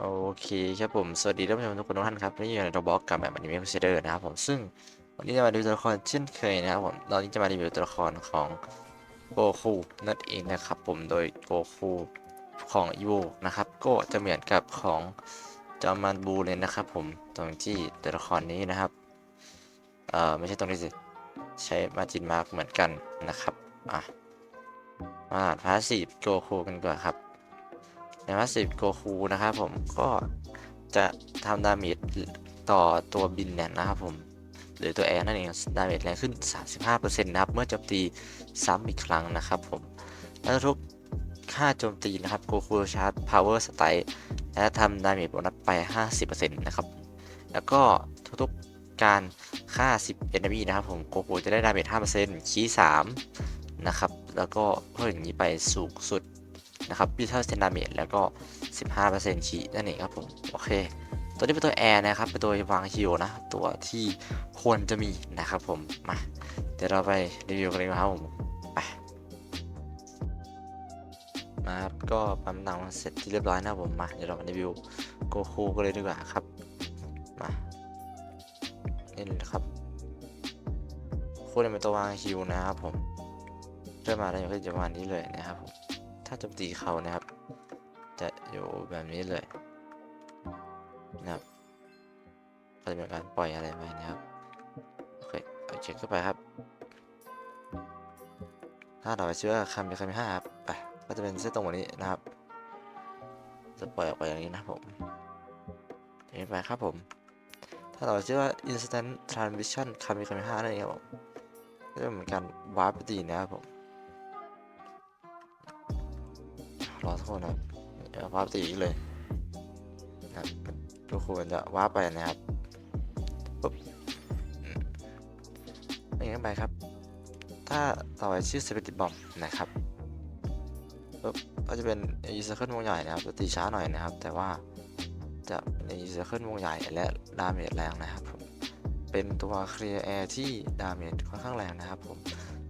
โอเคครับผม สวัสดีท่านผู้ชมทุกคนทุกท่านครับนี่อยู่ในตัวบล็อกกับแบบอนิเมะครูเซเดอร์นะครับผมซึ่งวันนี้จะมาดูตัวละครเช่นเคยนะครับผมตอนนี้จะมารีวิวตัวละครของโกคูนั่นเองนะครับผมโดยโกคูของอีโวนะครับก็จะเหมือนกับของจอมันบูเลยนะครับผมตรงที่ตัวละครนี้นะครับเอ่อไม่ใช่ตรงนี้สิใช้มาจินมาร์กเหมือนกันนะครับอะมาอ่านพาสีโกคูกันก่อนครับ ในพาสซีฟโกคูนะครับผมก็จะทำดาเมจต่อตัวบินเนี่ยนะครับผมหรือตัวแอร์นั่นเองดาเมจแรงขึ้น 35%นะครับ เมื่อโจมตีซ้ำอีกครั้งนะครับผม แล้วทุกค่าโจมตีนะครับโกคูชาร์จพาวเวอร์สไตล์และทำดาเมจโบนัสไป 50%นะครับ แล้วก็ทุกๆการค่า 10 enemy นะครับผมโกคูจะได้ดาเมจ5%คี3นะครับ แล้วก็เพิ่มอย่างนี้ไปสูงสุด นะครับบิทเทิลเซนดาเมจแล้วก็ 15%ขีดนั่นเองครับผม โอเค ตัวนี้เป็นตัวแอร์นะครับ เป็นตัววางฮิวนะ ตัวที่ควรจะมีนะครับผม มา เดี๋ยวเราไปรีวิวกันเลยครับผม ไป มาครับ ก็ปั๊มตังเสร็จที่เรียบร้อยนะครับผม มา เดี๋ยวเรารีวิวโกคูกันเลยดีกว่าครับ มานี่เลยนครับคูเนี่ยเป็นตัววางฮิวนะครับผมเริ่มมาแล้วก็จะประมาณนี้เลยนะครับผม ถ้าโจมตีเขานะครับ จะอยู่แบบนี้เลยนะครับก็จะเป็นการปล่อยอะไรไปนะครับ โอเคเอาเช็คเข้าไปครับถ้าเราไปเชื่อคำเป็นคำที่ห้าครับไปก็จะเป็นเส้นตรงแบบนี้นะครับ จะปล่อยออกไปอย่างนี้นะผมอย่างนี้ไปครับผม ถ้าเราเชื่อว่า instant transition คำเป็นคำที่ห้านั่นเองครับผมก็จะเหมือนการวาร์ปไปตีนะครับผม รอสักครู่นะครับเดี๋ยววาร์ปตีเลยนะครับทุกคนจะวาร์ปไปนะครับปุ๊บอืมนี่กันไปครับ ถ้าต่อไปชื่อ s p i r i t Bomb นะครับปุ๊บก็จะเป็นอีเซอร์เคิลวงใหญ่นะครับจะตีช้าหน่อยนะครับ แต่ว่าจะเป็นอีเซอร์เคิลวงใหญ่และดาเมจแรงนะครับผมเป็นตัวเคลียร์แอร์ที่ดาเมจค่อนข้างแรงนะครับผม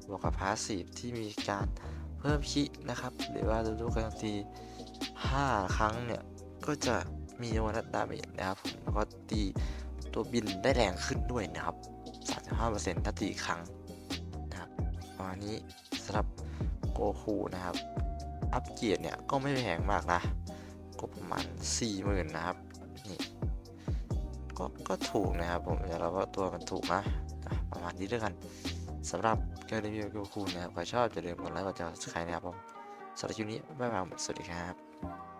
บวกกับพาสซีฟที่มีการ เพิ่มคินะครับ หรือว่าทุกๆการตี5 ครั้งเนี่ย ก็จะมีโบนัสดาเมจนะครับผมแล้วก็ตีตัวบินได้แรงขึ้นด้วยนะครับ 35%ถ้าตีครั้งนะครับประมาณนี้สำหรับโกคูนะครับ อัปเกรดเนี่ยก็ไม่แพงมากนะ ก็ประมาณ 40,000 นะครับนี่ก็ก็ถูกนะครับผมแต่เราว่าตัวมันถูกนะอะประมาณนี้ด้วยกัน สำหรับเกมรีวิวกูคูนะครับใครชอบอย่าลืมกดไลค์กดแชร์สไครนะครับผมสำหรับคลิปนี้บ๊ายบายสวัสดีครับ